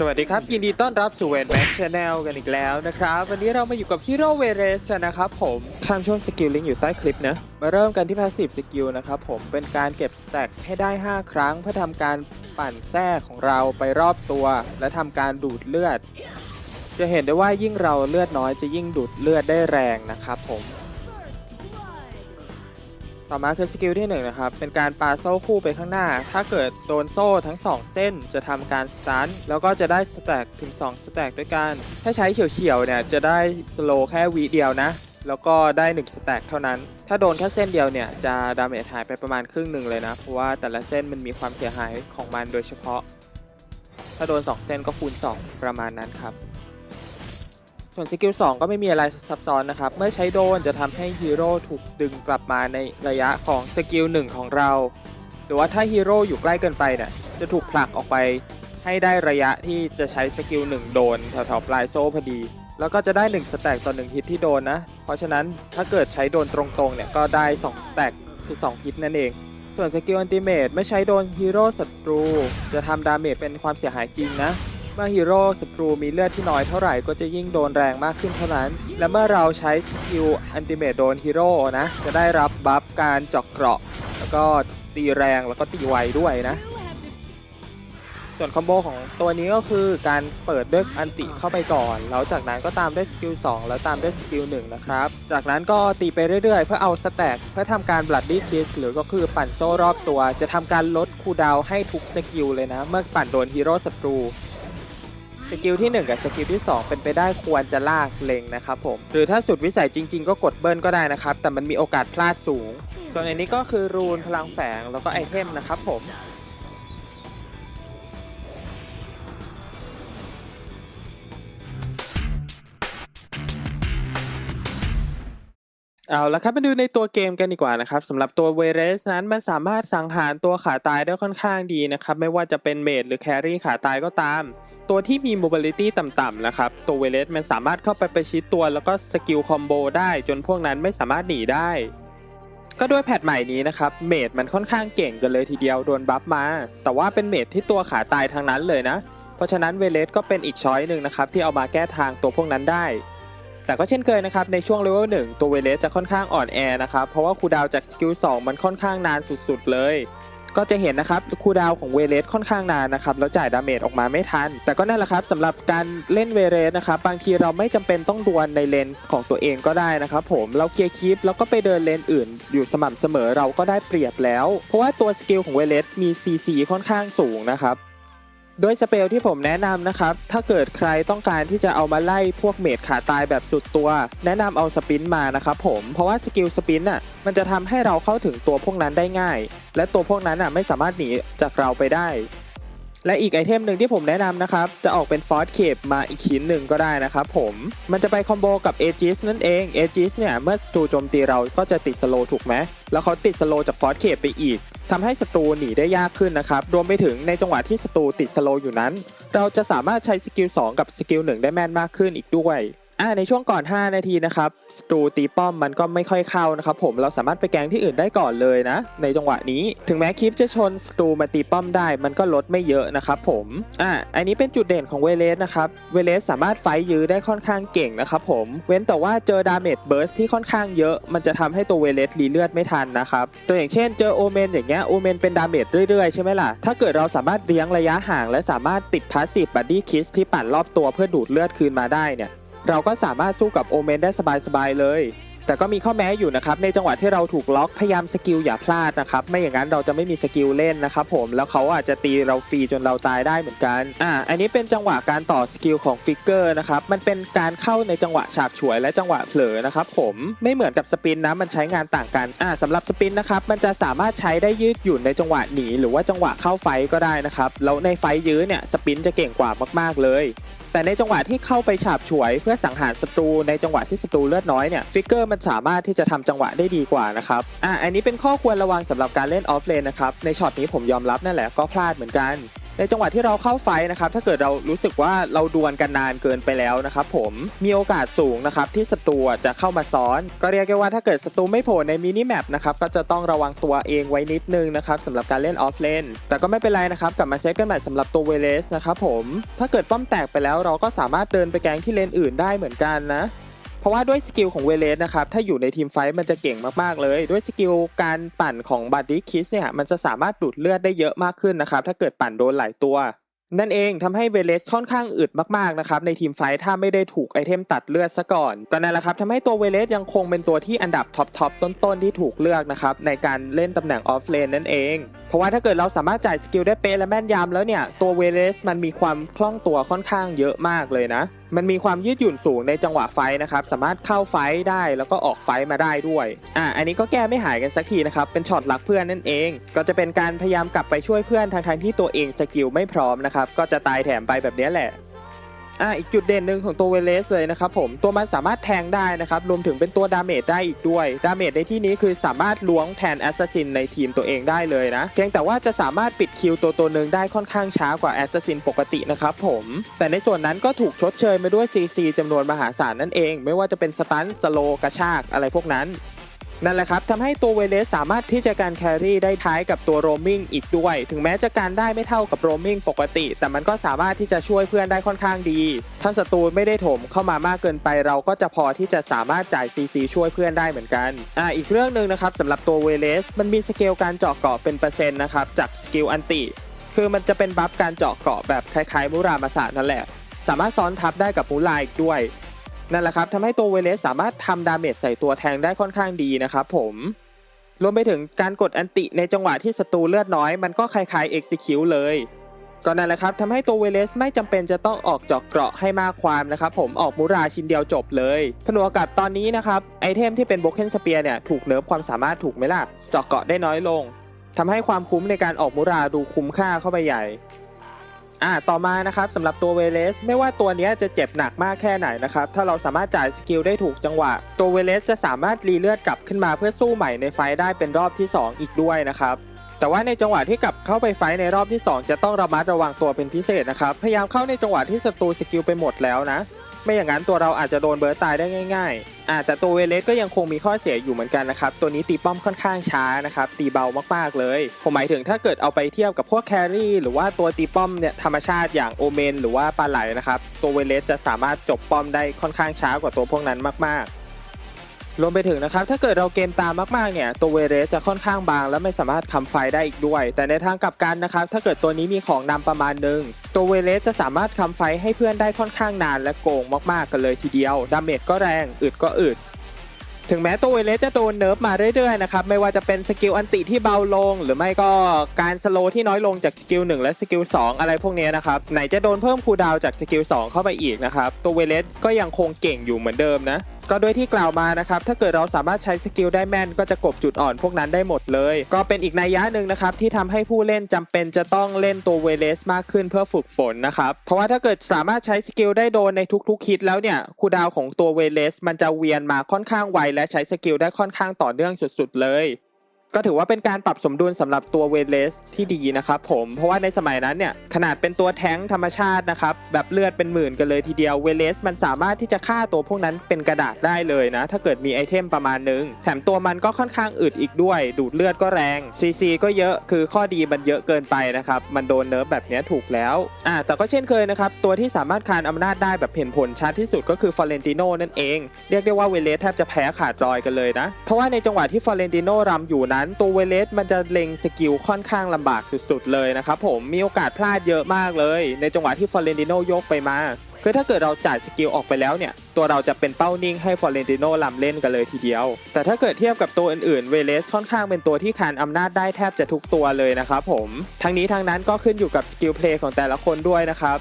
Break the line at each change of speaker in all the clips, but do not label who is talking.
สวัสดีครับ ยินดีต้อนรับสู่เวนแม็กชาแนลกันอีกแล้วนะครับ วันนี้เรามาอยู่กับฮีโร่เวเรสนะครับผมข้างช่วงสกิลลิงอยู่ใต้คลิปนะ มาเริ่มกันที่พาสซีฟสกิลนะครับผมเป็นการเก็บสแต็กให้ได้ 5 ครั้ง เพื่อทำการปั่นแท้ของเราไปรอบตัว และทำการดูดเลือด จะเห็นได้ว่ายิ่งเราเลือดน้อยจะยิ่งดูดเลือดได้แรงนะครับผม ต่อมาคือสกิลที่1นงนะครับ เป็นการปาโซ่คู่ไปข้างหน้า ถ้าเกิดโดนโซ่ทั้ง 2 เส้นจะทำการสตันแล้วก็จะได้สแต็กถึง 2 สแต็กด้วยกัน ถ้าใช้เฉียวๆเนี่ยจะได้สโลแค่วีเดียวนะ แล้วก็ได้ 1 สแต็กเท่านั้น ถ้าโดนแค่เส้นเดียวเนี่ยจะดาเมจหายไปประมาณครึ่งหนึ่งเลยนะ เพราะว่าแต่ละเส้นมันมีความเสียหายของมันโดยเฉพาะ ถ้าโดน 2 เส้นก็คูณ 2 ประมาณนั้นครับ ส่วนสกิล2ก็ไม่มีอะไรซับซ้อนนะครับ เมื่อใช้โดนจะทำให้ฮีโร่ถูกดึงกลับมาในระยะของสกิล1ของเรา หรือว่าถ้าฮีโร่อยู่ใกล้เกินไปเนี่ยจะถูกผลักออกไปให้ได้ระยะที่จะใช้สกิล1โดนแถวๆปลายโซ่พอดี แล้วก็จะได้ 1 สแต็กต่อ 1 ฮิตที่โดนนะ เพราะฉะนั้นถ้าเกิดใช้โดนตรงๆเนี่ยก็ได้ 2 สแต็กคือ 2 ฮิตนั่นเอง ส่วนสกิลอันติเมตไม่ใช้โดนฮีโร่ศัตรูจะทำดาเมจเป็นความเสียหายจริงนะ มื่อฮีโร่ศัตรูมีเลือดที่น้อยเท่าไหร่ก็จะยิ่งโดนแรงมากขึ้นเท่านั้น และเมื่อเราใช้สกิลอันติเมตโดนฮีโร่นะ จะได้รับบัฟการเจาะเกราะ แล้วก็ตีแรงแล้วก็ตีไวด้วยนะ ส่วนคอมโบของตัวนี้ก็คือการเปิดด้วยอันติเข้าไปก่อน แล้วจากนั้นก็ตามด้วยสกิล2แล้วตามด้วยสกิล1นะครับ จากนั้นก็ตีไปเรื่อยๆ เพื่อเอาสแต็กเพื่อทำการบลัดดี้คิสหรือก็คือปั่นโซ่รอบตัว จะทำการลดคูดาวให้ทุกสกิลเลยนะ เมื่อปั่นโดนฮีโร่ศัตรู สกิลที่ 1 กับสกิลที่ 2 เป็นไปได้ควรจะลากเล็งนะครับผม หรือถ้าสุดวิสัยจริง ๆ ก็กดเบิ้ลก็ได้นะครับ แต่มันมีโอกาสพลาดสูง ส่วนอันนี้ก็คือรูนพลังแฝงแล้วก็ไอเทมนะครับผม เอาละครับมาดูในตัวเกมกันดีกว่านะครับสำหรับตัวเวเรสนั้นมันสามารถสังหารตัวขาตายได้ค่อนข้างดีนะครับ ไม่ว่าจะเป็นเมดหรือแครี่ขาตายก็ตาม ตัวที่มี mobility ต่ำๆนะครับ ตัวเวเรสมันสามารถเข้าไปประชิดตัวแล้วก็สกิลคอมโบได้จนพวกนั้นไม่สามารถหนีได้ ก็ด้วยแพทใหม่นี้นะครับ เมดมันค่อนข้างเก่งกันเลยทีเดียวโดนบัฟมา แต่ว่าเป็นเมดที่ตัวขาตายทางนั้นเลยนะ เพราะฉะนั้นเวเลสก็เป็นอีกช้อยหนึ่งนะครับที่เอามาแก้ทางตัวพวกนั้นได้ แต่ก็เช่นเคยนะครับในช่วงเลเวลหนึ่งตัวเวเลสจะค่อนข้างอ่อนแอนะครับเพราะว่าคูดาวจากสกิล2มันค่อนข้างนานสุดๆเลยก็จะเห็นนะครับคูดาวของเวเลสค่อนข้างนานนะครับแล้วจ่ายดาเมจออกมาไม่ทัน แต่ก็นั่นแหละครับสำหรับการเล่นเวเลสนะครับบางทีเราไม่จำเป็นต้องดวลในเลนของตัวเองก็ได้นะครับผมเราเคลียร์คลิปแล้วก็ไปเดินเลนอื่น อยู่สม่ำเสมอเราก็ได้เปรียบแล้ว เพราะว่าตัวสกิลของเวเลสมี CC ค่อนข้างสูงนะครับ โดยสเปลที่ผมแนะนำนะครับ ถ้าเกิดใครต้องการที่จะเอามาไล่พวกเมดขาตายแบบสุดตัว แนะนำเอาสปินมานะครับผม เพราะว่าสกิลสปินน่ะ มันจะทำให้เราเข้าถึงตัวพวกนั้นได้ง่าย และตัวพวกนั้นน่ะไม่สามารถหนีจากเราไปได้ และอีกไอเทมหนึ่งที่ผมแนะนำนะครับ จะออกเป็นฟอสเคปมาอีกชิ้นหนึ่งก็ได้นะครับผม มันจะไปคอมโบกับเอจิสนั่นเองเอจิสเนี่ยเมื่อศัตรูโจมตีเราก็จะติดสโลถูกไหมแล้วเขาติดสโลจากฟอสเคปไปอีก ทำให้ศัตรูหนีได้ยากขึ้นนะครับ รวมไปถึงในจังหวะที่ศัตรูติดสโลอยู่นั้น เราจะสามารถใช้สกิล2กับสกิล1ได้แม่นมากขึ้นอีกด้วย อ่าในช่วงก่อน 5 นาทีนะครับศัตรูตีป้อมมันก็ไม่ค่อยเข้านะครับผมเราสามารถไปแกงที่อื่นได้ก่อนเลยนะ ในจังหวะนี้ ถึงแม้คลิปจะชนศัตรูมาตีป้อมได้ มันก็ลดไม่เยอะนะครับผมอ่าอันนี้เป็นจุดเด่นของเวเลสนะครับเวเลสสามารถไฟยื้อได้ค่อนข้างเก่งนะครับผมเว้นแต่ว่าเจอดาเมจเบิร์สที่ค่อนข้างเยอะมันจะทำให้ตัวเวเลสรีเลือดไม่ทันนะครับตัวอย่างเช่นเจอโอเมนอย่างเงี้ยโอเมนเป็นดาเมจเรื่อยๆใช่ไหมล่ะถ้าเกิดเราสามารถเลี้ยงระยะห่าง และสามารถติดพาสซีฟบัดดี้คิสที่ปั่นรอบตัวเพื่อดูดเลือดคืนมาได้เนี่ย เราก็สามารถสู้กับโอเมนได้สบายๆเลย แต่ก็มีข้อแม้อยู่นะครับในจังหวะที่เราถูกล็อกพยายามสกิลอย่าพลาดนะครับไม่อย่างนั้นเราจะไม่มีสกิลเล่นนะครับผมแล้วเขาอาจจะตีเราฟรีจนเราตายได้เหมือนกันอ่าอันนี้เป็นจังหวะการต่อสกิลของฟิกเกอร์นะครับมันเป็นการเข้าในจังหวะฉาบฉวยและจังหวะเผลอนะครับผมไม่เหมือนกับสปินนะมันใช้งานต่างกันอ่าสำหรับสปินนะครับมันจะสามารถใช้ได้ยืดหยุ่นในจังหวะหนีหรือว่าจังหวะเข้าไฟก็ได้นะครับแล้วในไฟยื้อเนี่ยสปินจะเก่งกว่ามากๆเลย แต่ในจังหวะที่เข้าไปฉาบฉวยเพื่อสังหารศัตรูในจังหวะที่ศัตรูเลือดน้อยเนี่ยฟิกเกอร์มันสามารถที่จะทำจังหวะได้ดีกว่านะครับอะอันนี้เป็นข้อควรระวังสำหรับการเล่นออฟเลนนะครับในช็อตนี้ผมยอมรับนั่นแหละก็พลาดเหมือนกัน ในจังหวะที่เราเข้าไฟนะครับถ้าเกิดเรารู้สึกว่าเราดวลกันนานเกินไปแล้วนะครับผมมีโอกาสสูงนะครับที่ศัตรูจะเข้ามาซ้อน ก็เรียกได้ว่าถ้าเกิดศัตรูไม่โผล่ในมินิแมปนะครับก็จะต้องระวังตัวเองไว้นิดนึงนะครับสำหรับการเล่นออฟเลนแต่ก็ไม่เป็นไรนะครับกลับมาเซตกันใหม่สำหรับตัวเวเลสนะครับผมถ้าเกิดป้อมแตกไปแล้วเราก็สามารถเดินไปแกงที่เลนอื่นได้เหมือนกันนะ ราะว่าด้วยสกิลของเวเลสนะครับถ้าอยู่ในทีมไฟท์มันจะเก่งมากๆเลย ด้วยสกิลการปั่นของบัตดี้คิสเนี่ยมันจะสามารถดูดเลือดได้เยอะมากขึ้นนะครับถ้าเกิดปั่นโดนหลายตัว นั่นเองทำให้เวเลสค่อนข้างอึดมากๆนะครับในทีมไฟท์ถ้าไม่ได้ถูกไอเทมตัดเลือดซะก่อนก็นั่นแหละครับทำให้ตัวเวเลสยังคงเป็นตัวที่อันดับท็อปทต้นๆที่ถูกเลือกนะครับในการเล่นตำแหน่งออฟเลนนั่นเองเพราะว่าถ้าเกิดเราสามารถจ่ายสกิลได้เป๊ะและแม่นยำแล้วเนี่ยตัวเวเลสมันมีความคล่องตัวค่อนข้างเยอะมากเลยนะมันมีความยืดหยุ่นสูงในจังหวะไฟนะครับ สามารถเข้าไฟได้แล้วก็ออกไฟมาได้ด้วยอะอันนี้ก็แก้ไม่หายกันสักทีนะครับ เป็นช็อตรักเพื่อนนั่นเอง ก็จะเป็นการพยายามกลับไปช่วยเพื่อนทางทางที่ตัวเองสกิลไม่พร้อมนะครับ ก็จะตายแถมไปแบบนี้แหละ อะอีกจุดเด่นหนึ่งของตัวเวเลสเลยนะครับผมตัวมันสามารถแทงได้นะครับรวมถึงเป็นตัวดาเมจได้อีกด้วยดาเมจในที่นี้คือสามารถล้วงแทนแอสซัสซินในทีมตัวเองได้เลยนะเพียงแต่ว่าจะสามารถปิดคิวตัวตัวหนึ่งได้ค่อนข้างช้ากว่าแอสซัสซินปกตินะครับผมแต่ในส่วนนั้นก็ถูกชดเชยมาด้วย CC จำนวนมหาศาลนั่นเอง ไม่ว่าจะเป็นสตันสโลกระชากอะไรพวกนั้น นั่นแหละครับทำให้ตัวเวเลสสามารถที่จะการแครี่ได้ท้ายกับตัวโรมิงอีกด้วย ถึงแม้จะการได้ไม่เท่ากับโรมิงปกติ แต่มันก็สามารถที่จะช่วยเพื่อนได้ค่อนข้างดี ถ้าศัตรูไม่ได้ถมเข้ามามากเกินไปเราก็จะพอที่จะสามารถจ่าย CC ช่วยเพื่อนได้เหมือนกันอ่าอีกเรื่องหนึ่งนะครับสำหรับตัวเวเลสมันมีสเกลการเจาะเกาะเป็นเปอร์เซ็นต์นะครับจากสกิลอันติคือมันจะเป็นบัฟการเจาะเกาะแบบคล้ายๆมุรามาสะนั่นแหละ สามารถซ้อนทับได้กับมูลาอีกด้วย นั่นแหละครับทำให้ตัวเวเลสสามารถทำดาเมจใส่ตัวแทงได้ค่อนข้างดีนะครับผมรวมไปถึงการกดอันติในจังหวะที่ศัตรูเลือดน้อยมันก็คล้ายๆ execute เลยก็นั่นแหละครับทำให้ตัวเวเลสไม่จำเป็นจะต้องออกจาะเกราะให้มากความนะครับผมออกมูราชิ้นเดียวจบเลยผนวกกับตอนนี้นะครับไอเทมที่เป็นโบเคนสเปียเนี่ยถูกเนิร์ฟความสามารถถูกไหมล่ะจาะเกราะได้น้อยลงทำให้ความคุ้มในการออกมูราดูคุ้มค่าเข้าไปใหญ่ อ่าต่อมานะครับสำหรับตัวเวเลสไม่ว่าตัวนี้จะเจ็บหนักมากแค่ไหนนะครับถ้าเราสามารถจ่ายสกิลได้ถูกจังหวะ ตัวเวเลสจะสามารถรีเลือดกลับขึ้นมาเพื่อสู้ใหม่ในไฟได้เป็นรอบที่ 2 อีกด้วยนะครับแต่ว่าในจังหวะที่กลับเข้าไปไฟในรอบที่ 2 จะต้องระมัดระวังตัวเป็นพิเศษนะครับพยายามเข้าในจังหวะที่ศัตรูสกิลไปหมดแล้วนะ ไม่อย่างนั้นตัวเราอาจจะโดนเบิร์ตตายได้ง่ายๆอ่าแต่ตัวเวเลสก็ยังคงมีข้อเสียอยู่เหมือนกันนะครับ ตัวนี้ตีป้อมค่อนข้างช้านะครับตีเบามากๆเลย ผมหมายถึงถ้าเกิดเอาไปเทียบกับพวกแครี่หรือว่าตัวตีป้อมเนี่ยธรรมชาติอย่างโอเมนหรือว่าปลาไหลนะครับตัวเวเลสจะสามารถจบป้อมได้ค่อนข้างช้ากว่าตัวพวกนั้นมากๆรวมไปถึงนะครับถ้าเกิดเราเกมตามมากๆเนี่ยตัวเวเรสจะค่อนข้างบาง และไม่สามารถคำไฟได้อีกด้วย แต่ในทางกลับกันนะครับถ้าเกิดตัวนี้มีของนำประมาณหนึ่ง ตัวเวเรสจะสามารถคำไฟให้เพื่อนได้ค่อนข้างนานและโกงมากๆกันเลยทีเดียว ดาเมจก็แรงอึดก็อึดถึงแม้ตัวเวเลสจะโดนเนิร์ฟมาเรื่อยๆนะครับไม่ว่าจะเป็นสกิลอันติที่เบาลง หรือไม่ก็การสโลว์ที่น้อยลงจากสกิล1และสกิล2อะไรพวกนี้นะครับไหนจะโดนเพิ่มคูดาวจากสกิล2เข้าไปอีกนะครับตัวเวเลสก็ยังคงเก่งอยู่เหมือนเดิมนะ ก็ด้วยที่กล่าวมานะครับถ้าเกิดเราสามารถใช้สกิลได้แม่นก็จะกบจุดอ่อนพวกนั้นได้หมดเลย ก็เป็นอีกนัยยะหนึ่งนะครับที่ทำให้ผู้เล่นจำเป็นจะต้องเล่นตัวเวเลสมากขึ้นเพื่อฝึกฝนนะครับเพราะว่าถ้าเกิดสามารถใช้สกิลได้โดนในทุกๆคิดแล้วเนี่ยคูดาวของตัวเวเลสมันจะเวียนมาค่อนข้างไวและใช้สกิลได้ค่อนข้างต่อเนื่องสุดๆเลย ก็ถือว่าเป็นการปรับสมดุลสำหรับตัวเวเลสที่ดีนะครับผมเพราะว่าในสมัยนั้นเนี่ยขนาดเป็นตัวแท้งธรรมชาตินะครับแบบเลือดเป็นหมื่นกันเลยทีเดียวเวเลสมันสามารถที่จะฆ่าตัวพวกนั้นเป็นกระดาษได้เลยนะ ถ้าเกิดมีไอเทมประมาณนึง แถมตัวมันก็ค่อนข้างอึดอีกด้วย ดูดเลือดก็แรง CC ก็เยอะคือข้อดีมันเยอะเกินไปนะครับมันโดนเนิร์ฟแบบนี้ถูกแล้วอ่าแต่ก็เช่นเคยนะครับตัวที่สามารถคานอำนาจได้แบบเห็นผลชัดที่สุดก็คือฟอเรนติโนนั่นเอง เรียกได้ว่าเวเลสแทบจะแพ้ขาดรอยกันเลยนะเพราะว่าในจังหวะที่ฟอเรนติโนรำอยู่นั้นตัวเวเลสมันจะเล็งสกิลค่อนข้างลำบากสุดๆเลยนะครับผมมีโอกาสพลาดเยอะมากเลย ในจังหวะที่ฟอเรนติโนยกไปมาคือถ้าเกิดเราจ่ายสกิลออกไปแล้วเนี่ย ตัวเราจะเป็นเป้านิ่งให้ฟอเรนติโนลำเล่นกันเลยทีเดียว แต่ถ้าเกิดเทียบกับตัวอื่นๆ เวเลสค่อนข้างเป็นตัวที่คานอำนาจได้แทบจะทุกตัวเลยนะครับผม ทั้งนี้ทั้งนั้นก็ขึ้นอยู่กับสกิลเพลย์ของแต่ละคนด้วยนะครับ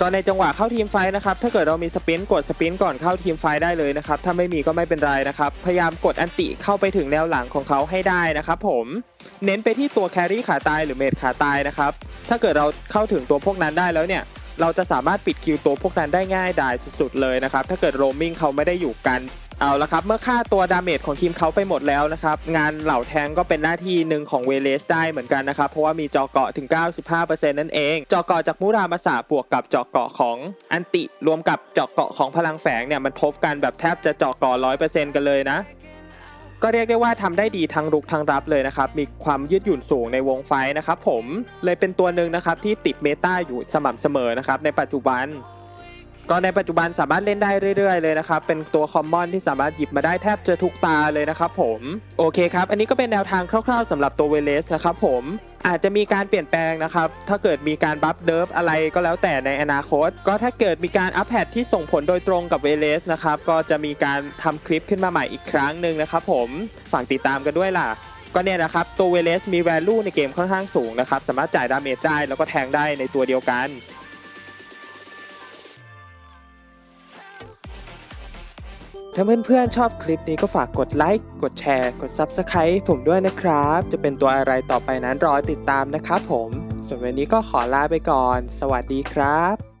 ตอนในจังหวะเข้าทีมไฟท์นะครับ ถ้าเกิดเรามีสปินกดสปินก่อนเข้าทีมไฟท์ได้เลยนะครับ ถ้าไม่มีก็ไม่เป็นไรนะครับ พยายามกดอันติเข้าไปถึงแนวหลังของเขาให้ได้นะครับผม เน้นไปที่ตัวแครี่ขาตายหรือเมดขาตายนะครับ ถ้าเกิดเราเข้าถึงตัวพวกนั้นได้แล้วเนี่ย เราจะสามารถปิดคิวตัวพวกนั้นได้ง่ายดายสุดๆเลยนะครับ ถ้าเกิดโรมมิ่งเขาไม่ได้อยู่กัน เอาละครับ เมื่อค่าตัวดาเมจของทีมเขาไปหมดแล้วนะครับ งานเหล่าแทงก็เป็นหน้าที่หนึ่งของเวเลสได้เหมือนกันนะครับ เพราะว่ามีจอเกาะถึง 95%นั่นเอง จอเกาะจากมุรามาสาบวกกับจอเกาะของอันติ รวมกับจอเกาะของพลังแฝงเนี่ยมันทบกันแบบแทบจะจอเกาะ100%กันเลยนะก็เรียกได้ว่าทำได้ดีทั้งรุกทั้งรับเลยนะครับ มีความยืดหยุ่นสูงในวงไฟนะครับผมเลยเป็นตัวหนึ่งนะครับที่ติดเมตาอยู่สม่ำเสมอนะครับในปัจจุบัน ก็ในปัจจุบันสามารถเล่นได้เรื่อยๆเลยนะครับ เป็นตัวคอมมอนที่สามารถหยิบมาได้แทบจะทุกตาเลยนะครับผมโอเคครับอันนี้ก็เป็นแนวทางคร่าวๆสำหรับตัวเวเลสนะครับผมอาจจะมีการเปลี่ยนแปลงนะครับ ถ้าเกิดมีการบัฟเดิฟอะไรก็แล้วแต่ในอนาคต ก็ถ้าเกิดมีการอัปเดตที่ส่งผลโดยตรงกับเวเลสนะครับ ก็จะมีการทำคลิปขึ้นมาใหม่อีกครั้งหนึ่งนะครับผมฝากติดตามกันด้วยล่ะก็เนี่ยนะครับตัวเวเลสมี value ในเกมค่อนข้างสูงนะครับ สามารถจ่ายดาเมจได้แล้วก็แทงได้ในตัวเดียวกัน ถ้าเพื่อนๆชอบคลิปนี้ก็ฝากกดไลค์ กดแชร์ กด Subscribe ผมด้วยนะครับ จะเป็นตัวอะไรต่อไปนั้นรอติดตามนะครับผม ส่วนวันนี้ก็ขอลาไปก่อน สวัสดีครับ